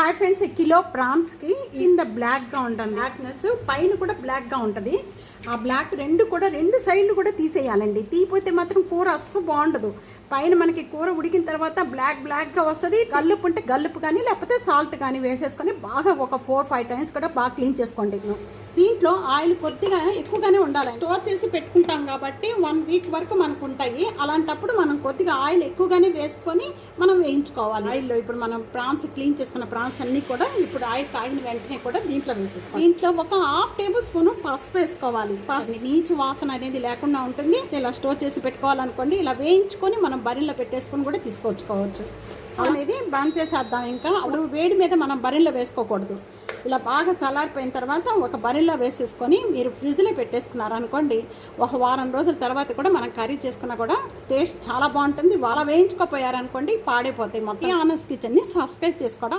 Hi friends kilo ప్రాన్స్కి కింద బ్లాక్గా ఉంటుంది బ్లాక్నెస్ పైన కూడా బ్లాక్గా ఉంటుంది. ఆ బ్లాక్ రెండు కూడా రెండు సైడ్లు కూడా తీసేయాలండి. తీపోతే మాత్రం కూర అస్సలు బాగుండదు. పైన మనకి కూర ఉడికిన తర్వాత బ్లాక్ బ్లాక్గా వస్తుంది. గల్లుపు ఉంటే గల్లుపు కానీ లేకపోతే సాల్ట్ కానీ వేసేసుకొని బాగా ఒక ఫోర్ ఫైవ్ టైమ్స్ కూడా బాగా క్లీన్ చేసుకోండి దీంట్లో ఆయిల్ కొద్దిగా ఎక్కువగానే ఉండాలి. స్టోర్ చేసి పెట్టుకుంటాం కాబట్టి వన్ వీక్ వరకు మనకు ఉంటాయి. అలాంటప్పుడు మనం కొద్దిగా ఆయిల్ ఎక్కువగానే వేసుకొని మనం వేయించుకోవాలి. ఆయిల్లో ఇప్పుడు మనం ప్రాన్స్ క్లీన్ చేసుకున్న ప్రాన్స్ అన్నీ కూడా ఇప్పుడు ఆయిల్ కాగిన వెంటనే కూడా దీంట్లో వేసేసుకోవాలి. దీంట్లో ఒక హాఫ్ టేబుల్ స్పూన్ పసుపు వేసుకోవాలి. పసుపు నీచు వాసన అనేది లేకుండా ఉంటుంది. ఇలా స్టోర్ చేసి పెట్టుకోవాలనుకోండి ఇలా వేయించుకొని మనం బరిలో పెట్టేసుకొని కూడా తీసుకొచ్చుకోవచ్చు అనేది బంద్ చేసేద్దాం. ఇంకా అప్పుడు వేడి మీద మనం బరిలో వేసుకోకూడదు. ఇలా బాగా చల్లారిపోయిన తర్వాత ఒక బరిలో వేసేసుకొని మీరు ఫ్రిడ్జ్లో పెట్టేసుకున్నారు అనుకోండి ఒక వారం రోజుల తర్వాత కూడా మనం కర్రీ చేసుకున్నా కూడా టేస్ట్ చాలా బాగుంటుంది. వాళ్ళ వేయించుకోపోయారనుకోండి పాడైపోతాయి మొత్తం. ఆనస్ కిచెన్ని సబ్స్క్రైబ్ చేసుకోవడం